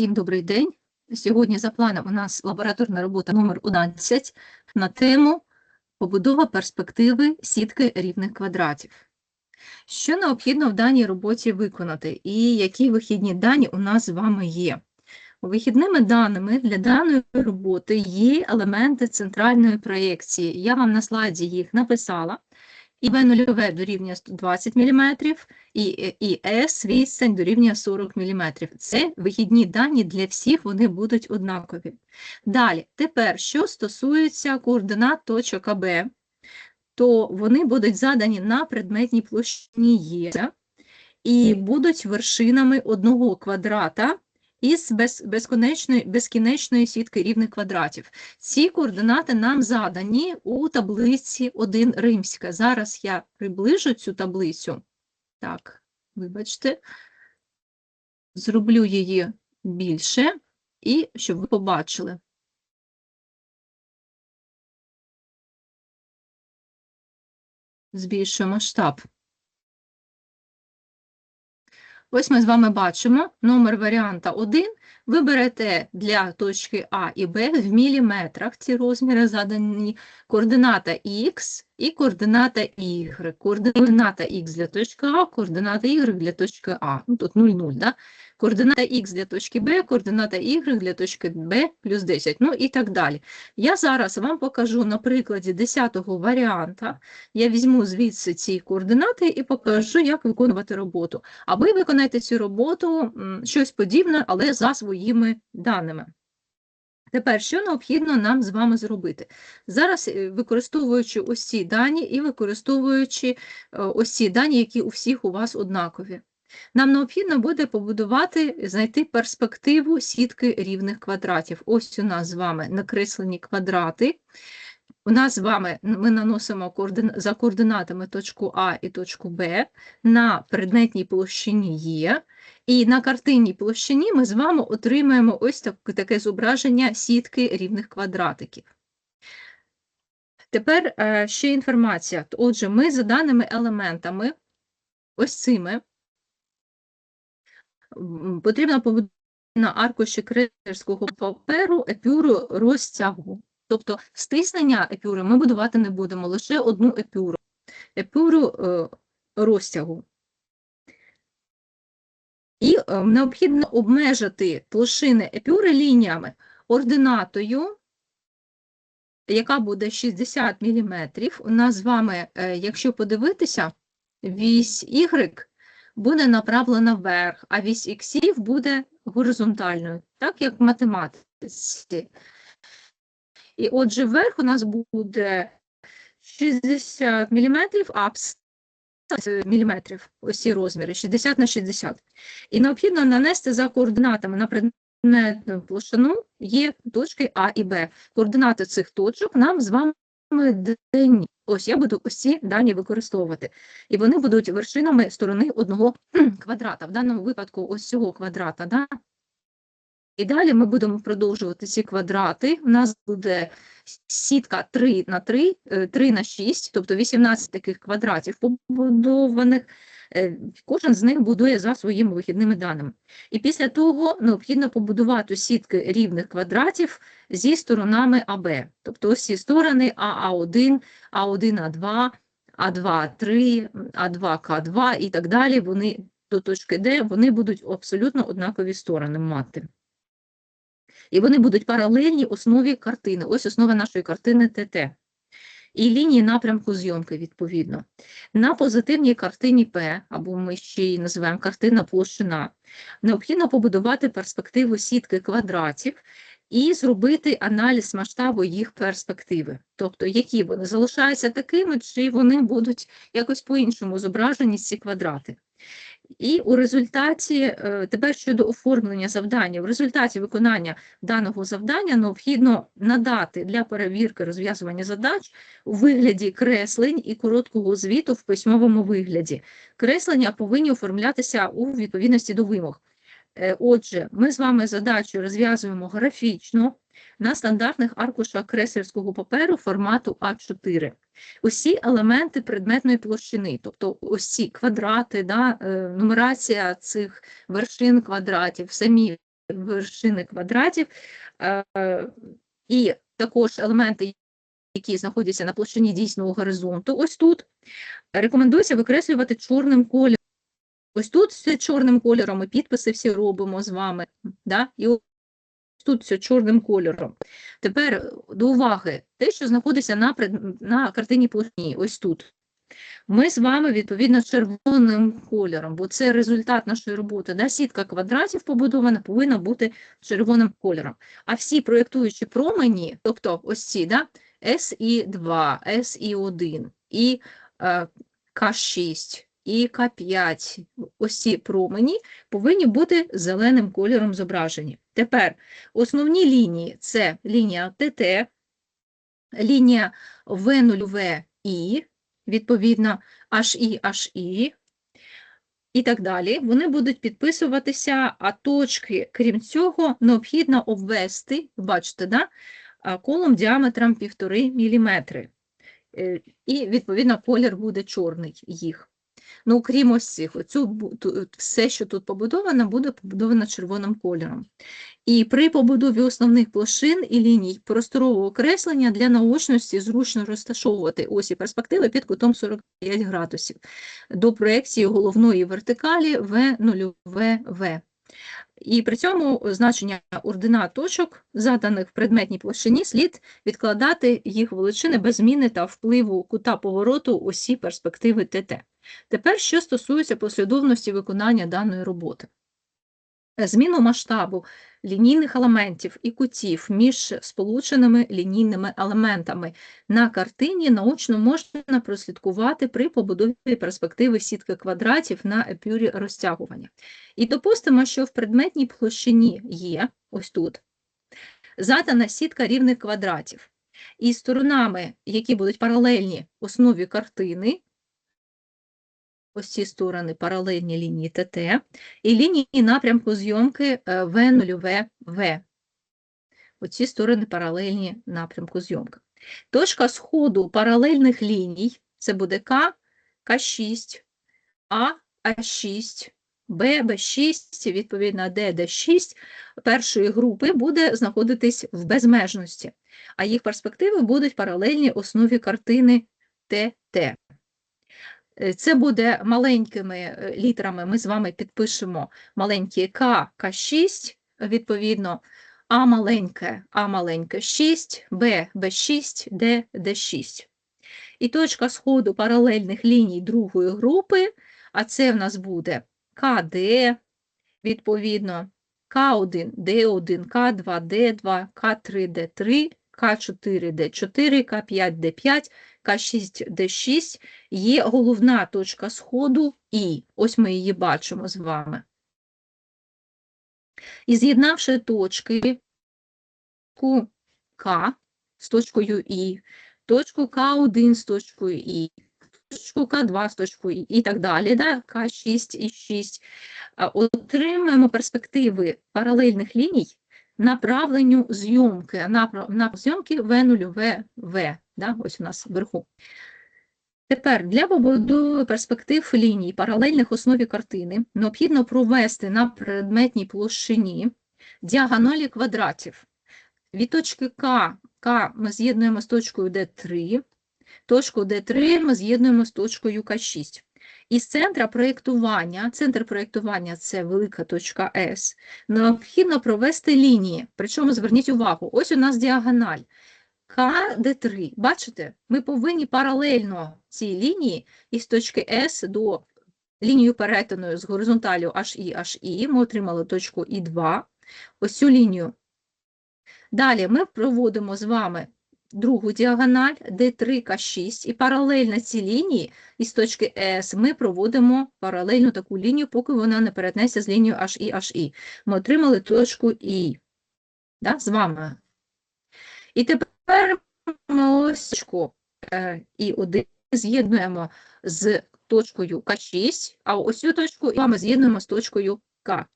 Всім добрий день. Сьогодні за планом у нас лабораторна робота номер 11 на тему побудова перспективи сітки рівних квадратів. Що необхідно в даній роботі виконати і які вихідні дані у нас з вами є? Вихідними даними для даної роботи є елементи центральної проєкції. Я вам на слайді їх написала. І В0 дорівнює 120 мм, і, і С відстань дорівнює 40 мм. Це вихідні дані для всіх, вони будуть однакові. Далі, тепер, що стосується координат точок АБ, то вони будуть задані на предметній площині Є і будуть вершинами одного квадрата із безконечної, безкінечної сітки рівних квадратів. Ці координати нам задані у таблиці 1 римська. Зараз я приближу цю таблицю. Так, вибачте, зроблю її більше, і щоб ви побачили. Збільшую масштаб. Ось ми з вами бачимо номер варіанта 1. Ви берете для точки А і Б в міліметрах ці розміри задані координата Х і координата Y. Координата Х для точки А, координата Y для точки А. Ну, тут 0, 0, да? Координата Х для точки Б, координата Y для точки Б плюс 10, ну і так далі. Я зараз вам покажу на прикладі 10-го варіанта. Я візьму звідси ці координати і покажу, як виконувати роботу. А ви виконаєте цю роботу щось подібне, але за своїми даними. Тепер, що необхідно нам з вами зробити? Зараз, е, використовуючи ось ці дані і використовуючи е, ось ці дані, які у всіх у вас однакові. Нам необхідно буде побудувати, знайти перспективу сітки рівних квадратів. Ось у нас з вами накреслені квадрати. У нас з вами ми наносимо за координатами точку А і точку Б на предметній площині Є, і на картинній площині ми з вами отримаємо ось так, таке зображення сітки рівних квадратиків. Тепер е, ще інформація. Отже, ми за даними елементами, ось цими, потрібно побудувати на аркуші крейсерського паперу епюру розтягу. Тобто стиснення епюри ми будувати не будемо, лише одну епюру, епюру е, розтягу. І е, необхідно обмежити площини епюри лініями ординатою, яка буде 60 мм. У нас з вами, е, якщо подивитися, вісь Y буде направлена вверх, а вісь іксів буде горизонтальною, так як в математиці. І отже, вверх у нас буде 60 мм, а міліметрів, ось ці розміри, 60 на 60. І необхідно нанести за координатами на предметну площину є точки А і Б. Координати цих точок нам з вами дані. Ось я буду ці дані використовувати. І вони будуть вершинами сторони одного квадрата. В даному випадку ось цього квадрата. Да? І далі ми будемо продовжувати ці квадрати. У нас буде сітка 3 на 3, 3 е, на 6, тобто 18 таких квадратів побудованих. Е, кожен з них будує за своїми вихідними даними. І після того необхідно побудувати сітки рівних квадратів зі сторонами АБ. Тобто ось ці сторони АА1, А1А2, А2А3, А2К2 і так далі. Вони до точки Д вони будуть абсолютно однакові сторони мати. І вони будуть паралельні основі картини. Ось основа нашої картини ТТ. І лінії напрямку зйомки, відповідно. На позитивній картині П, або ми ще її називаємо картина площина, необхідно побудувати перспективу сітки квадратів і зробити аналіз масштабу їх перспективи. Тобто, які вони залишаються такими, чи вони будуть якось по-іншому зображені ці квадрати. І у результаті е, тепер щодо оформлення завдання, в результаті виконання даного завдання необхідно надати для перевірки розв'язування задач у вигляді креслень і короткого звіту в письмовому вигляді. Креслення повинні оформлятися у відповідності до вимог. Е, отже, ми з вами задачу розв'язуємо графічно на стандартних аркушах креслерського паперу формату А4. Усі елементи предметної площини, тобто ці квадрати, да, е, нумерація цих вершин квадратів, самі вершини квадратів, е, і також елементи, які знаходяться на площині дійсного горизонту, ось тут, рекомендується викреслювати чорним кольором. Ось тут все чорним кольором, ми підписи всі робимо з вами. Да? І ось тут все чорним кольором. Тепер до уваги, те, що знаходиться на, на картині площині, ось тут. Ми з вами, відповідно, червоним кольором, бо це результат нашої роботи. Да? Сітка квадратів побудована повинна бути червоним кольором. А всі проєктуючі промені, тобто ось ці, да? SI2, SI1 і е, К6, і К5, ось ці промені повинні бути зеленим кольором зображені. Тепер основні лінії це лінія ТТ, лінія В0VI, відповідно HI, HI і так далі. Вони будуть підписуватися, а точки, крім цього, необхідно обвести, бачите, да? колом діаметром 1,5 мм. І, відповідно, колір буде чорний їх. Ну, крім ось цих, оцю, все, що тут побудовано, буде побудовано червоним кольором. І при побудові основних площин і ліній просторового окреслення для наочності зручно розташовувати осі перспективи під кутом 45 градусів до проекції головної вертикалі В0В. І при цьому значення ординат точок, заданих в предметній площині, слід відкладати їх величини без зміни та впливу кута повороту осі перспективи ТТ. Тепер, що стосується послідовності виконання даної роботи. Зміну масштабу лінійних елементів і кутів між сполученими лінійними елементами на картині наочно можна прослідкувати при побудові перспективи сітки квадратів на епюрі розтягування. І допустимо, що в предметній площині є, ось тут, задана сітка рівних квадратів. І сторонами, які будуть паралельні основі картини, ось ці сторони паралельні лінії ТТ, і лінії напрямку зйомки е, В0В. Оці сторони паралельні напрямку зйомки. Точка сходу паралельних ліній це буде К, К6, А, А6, Б, Б6, відповідно Д, Д6 першої групи буде знаходитись в безмежності, а їх перспективи будуть паралельні основі картини ТТ. Е, Це буде маленькими е, літерами, ми з вами підпишемо маленькі К, К6, відповідно, А маленьке, А маленьке 6, Б, Б6, Д, Д6. І точка сходу паралельних ліній другої групи, а це в нас буде КД, відповідно, К1, Д1, К2, Д2, К3, Д3, К4, Д4, К5, Д5, К6, Д6 є головна точка сходу І. Ось ми її бачимо з вами. І з'єднавши точки К з точкою І, точку К1 з точкою І, точку К2 з точкою І і так далі, да? К6 і 6, а, отримаємо перспективи паралельних ліній направленню зйомки, на зйомки В0, В, да? ось у нас вверху. Тепер для побудови перспектив ліній паралельних основі картини необхідно провести на предметній площині діагоналі квадратів. Від точки К, К ми з'єднуємо з точкою Д3, точку Д3 ми з'єднуємо з точкою К6. Із центра проєктування, центр проєктування це велика точка С, необхідно провести лінії. Причому зверніть увагу, ось у нас діагональ. КД3. Бачите, ми повинні паралельно цій лінії із точки С до лінії перетину з горизонталю HI, HI. Ми отримали точку І2. Ось цю лінію. Далі ми проводимо з вами другу діагональ D3К6 і паралельно цій лінії із точки С ми проводимо паралельну таку лінію, поки вона не перетнеться з лінією HI, HI. Ми отримали точку І. Да, з вами. І тепер ми ось точку е, І1 з'єднуємо з точкою К6, а ось цю точку і ми з'єднуємо з точкою К.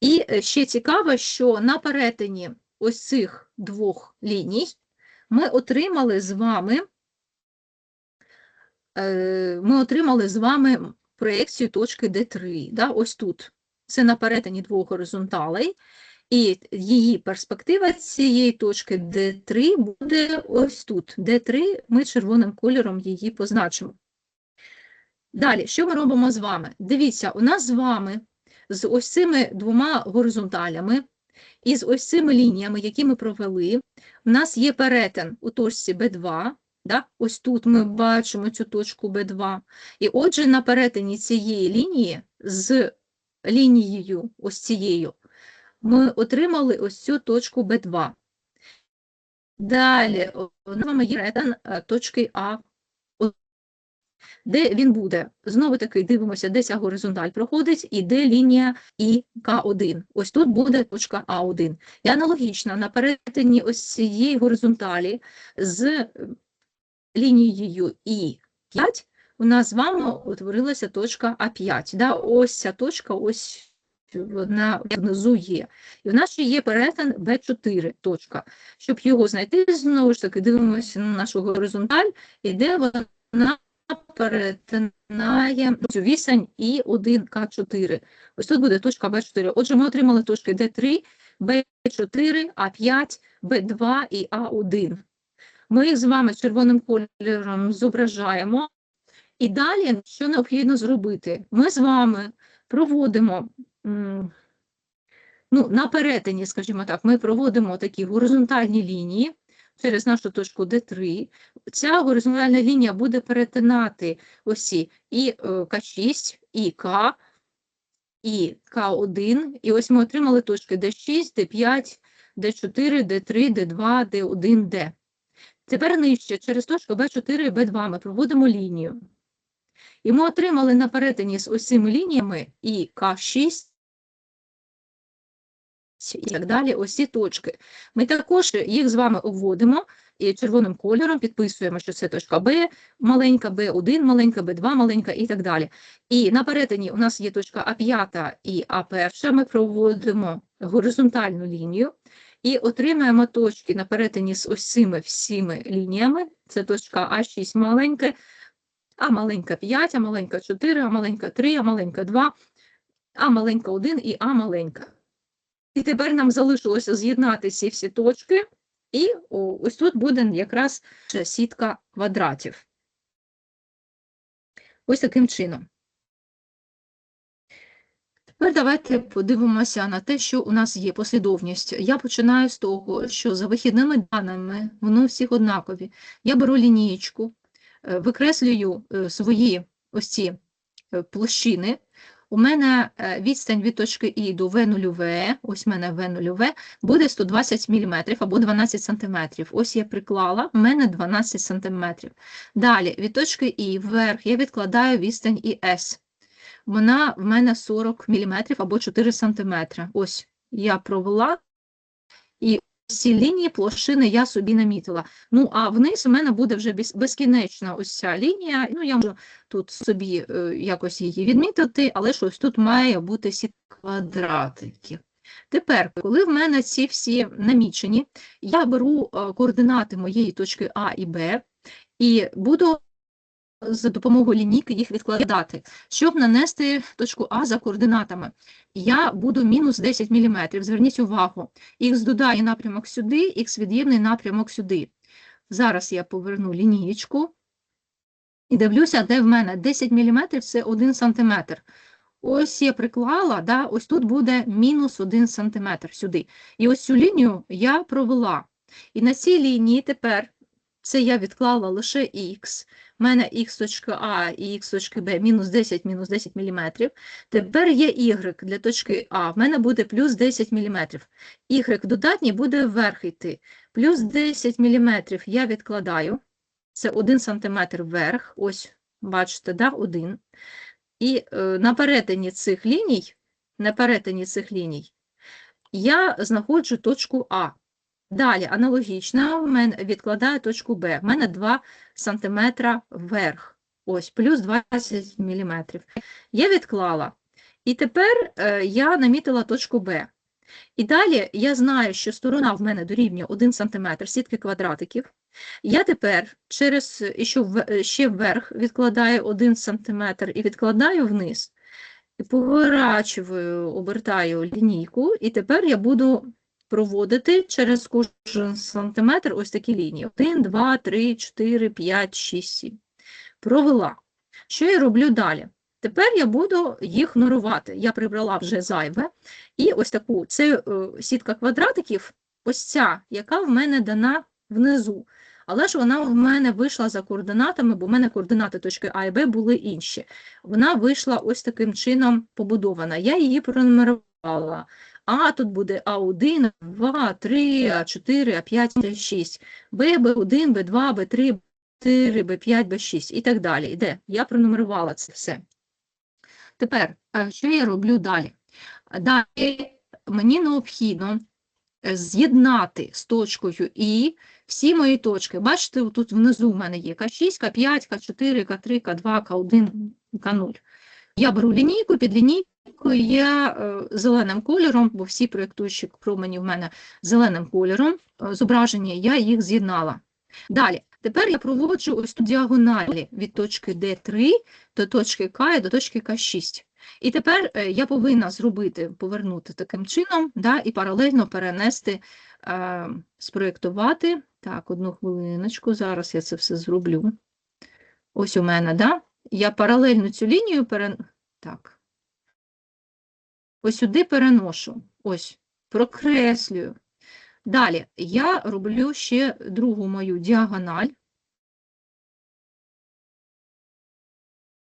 І е, ще цікаво, що на перетині ось цих двох ліній ми отримали з вами, е, ми отримали з вами проєкцію точки D3, да, ось тут. це на перетині двох горизонталей, і її перспектива цієї точки D3 буде ось тут. D3 ми червоним кольором її позначимо. Далі, що ми робимо з вами? Дивіться, у нас з вами з ось цими двома горизонталями і з ось цими лініями, які ми провели, у нас є перетин у точці B2, да? ось тут ми бачимо цю точку B2, і отже, на перетині цієї лінії з лінією ось цією ми отримали ось цю точку B2. Далі у нас є перетин е, точки А де він буде. Знову таки дивимося, де ця горизонталь проходить і де лінія ІК1. Ось тут буде точка А1. І аналогічно на перетині ось цієї горизонталі з е, лінією І5 у нас з вами утворилася точка А5. Да? Ось ця точка, ось вона внизу є. І в нас ще є перетин Б4 точка. Щоб його знайти, знову ж таки, дивимося на нашу горизонталь, і де вона перетинає цю вісень і 1К4. Ось тут буде точка Б4. Отже, ми отримали точки Д3, Б4, А5, Б2 і А1. Ми їх з вами червоним кольором зображаємо. І далі, що необхідно зробити? Ми з вами проводимо ну, на перетині, скажімо так, ми проводимо такі горизонтальні лінії через нашу точку D3. Ця горизонтальна лінія буде перетинати осі і е, К6, і К, і К1. І ось ми отримали точки D6, D5, D4, D3, D2, D1, D. Тепер нижче, через точку B4 і B2 ми проводимо лінію. І ми отримали на перетині з цими лініями і К6, і так далі, ось ці точки. Ми також їх з вами обводимо і червоним кольором підписуємо, що це точка Б, маленька Б1, маленька Б2, маленька і так далі. І на перетині у нас є точка А5 і А1, ми проводимо горизонтальну лінію і отримаємо точки на перетині з ось цими всіми лініями. Це точка А6 маленька, А маленька 5, А маленька 4, А маленька 3, А маленька 2, А маленька 1 і А маленька. І тепер нам залишилося з'єднати ці всі точки, і ось тут буде якраз сітка квадратів. Ось таким чином. Тепер давайте подивимося на те, що у нас є послідовність. Я починаю з того, що за вихідними даними, вони всіх однакові. Я беру лінієчку, е, викреслюю е, свої ось ці е, площини, у мене е, відстань від точки І до В0В, ось у мене В0В, буде 120 мм або 12 см. Ось я приклала, у мене 12 см. Далі, від точки І вверх я відкладаю відстань ІС. Вона в мене 40 мм або 4 см. Ось я провела. І ці лінії площини я собі намітила. Ну, а вниз у мене буде вже безкінечна ось ця лінія. Ну, я можу тут собі е, якось її відмітити, але щось тут має бути всі квадратики. Тепер, коли в мене ці всі намічені, я беру е, координати моєї точки А і Б і буду за допомогою лінійки їх відкладати. Щоб нанести точку А за координатами, я буду мінус 10 мм. Зверніть увагу, х додає напрямок сюди, х від'ємний напрямок сюди. Зараз я поверну лінієчку і дивлюся, де в мене 10 мм це 1 см. Ось я приклала, да, ось тут буде мінус 1 см сюди. І ось цю лінію я провела. І на цій лінії тепер це я відклала лише х. У мене х точка А і х точки Б мінус 10 мінус 10 мм. Тепер є y для точки А. В мене буде плюс 10 мм. Y додатній буде вверх йти. Плюс 10 мм я відкладаю. Це 1 см вверх. Ось, бачите, да, 1. І е, на перетині цих ліній, на перетині цих ліній я знаходжу точку А. Далі, аналогічно, відкладаю точку Б. В мене 2 см вверх. Ось, плюс 20 мм. Я відклала. І тепер е, я намітила точку Б. І далі я знаю, що сторона в мене дорівнює 1 см сітки квадратиків. Я тепер через ще вверх відкладаю 1 см і відкладаю вниз. поворачую, обертаю лінійку, і тепер я буду проводити через кожен сантиметр ось такі лінії. 1, 2, 3, 4, 5, 6, 7. Провела. Що я роблю далі? Тепер я буду їх нурувати. Я прибрала вже зайве. І ось таку, це е, сітка квадратиків, ось ця, яка в мене дана внизу. Але ж вона в мене вийшла за координатами, бо в мене координати точки А і Б були інші. Вона вийшла ось таким чином побудована. Я її пронумерувала. А тут буде А1, А2, 3, А4, А5, А6, Б, Б1, Б2, Б3, Б4, Б5, Б6 і так далі. Іде. Я пронумерувала це все. Тепер, е, що я роблю далі? Далі мені необхідно е, з'єднати з точкою І всі мої точки. Бачите, тут внизу в мене є К6, К5, К4, К3, К2, К1, К0. Я беру лінійку, під лінійкою я е, зеленим кольором, бо всі проєктуючі промені в мене зеленим кольором е, зображені, я їх з'єднала. Далі, тепер я проводжу ось тут діагоналі від точки D3 до точки К і до точки К6. І тепер е, я повинна зробити, повернути таким чином, да, і паралельно перенести, е, спроєктувати. Так, одну хвилиночку, зараз я це все зроблю. Ось у мене, да? Я паралельно цю лінію перен... Ось сюди переношу. Ось, прокреслюю. Далі я роблю ще другу мою діагональ.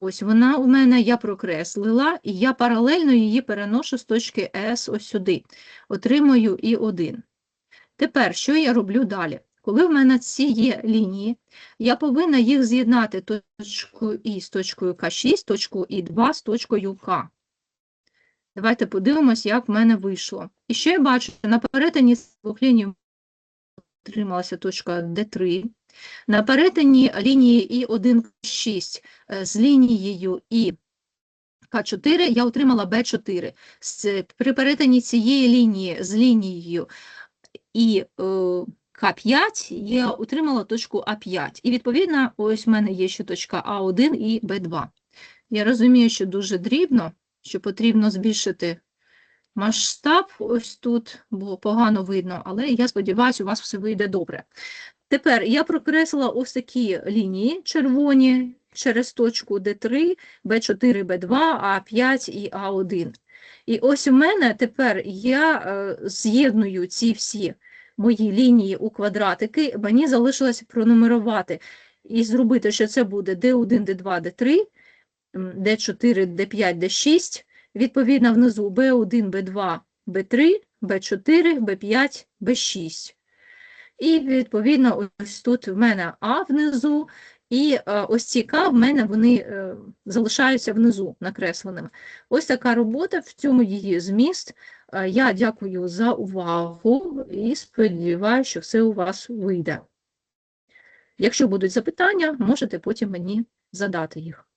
Ось вона у мене я прокреслила, і я паралельно її переношу з точки С ось сюди. Отримую і 1. Тепер, що я роблю далі? Коли в мене ці є лінії, я повинна їх з'єднати точкою І з точкою К6, точку І2 з точкою К. Давайте подивимось, як в мене вийшло. І що я бачу? На перетині двох ліній отрималася точка Д3. На перетині лінії І1К6 е, з лінією І К4 я отримала Б4. При перетині цієї лінії з лінією І е, К5 я отримала точку А5. І відповідно, ось в мене є ще точка А1 і Б2. Я розумію, що дуже дрібно, що потрібно збільшити масштаб ось тут, бо погано видно, але я сподіваюся, у вас все вийде добре. Тепер я прокреслила ось такі лінії червоні через точку D3, B4, B2, A5 і A1. І ось у мене тепер я е, з'єдную ці всі мої лінії у квадратики, мені залишилося пронумерувати і зробити, що це буде D1, D2, D3, м, D4, D5, D6, відповідно внизу B1, B2, B3, B4, B5, B6. І відповідно ось тут в мене А внизу, і е, ось ці К в мене вони е, залишаються внизу накресленими. Ось така робота, в цьому її зміст. Е, Я дякую за увагу і сподіваюся, що все у вас вийде. Якщо будуть запитання, можете потім мені задати їх.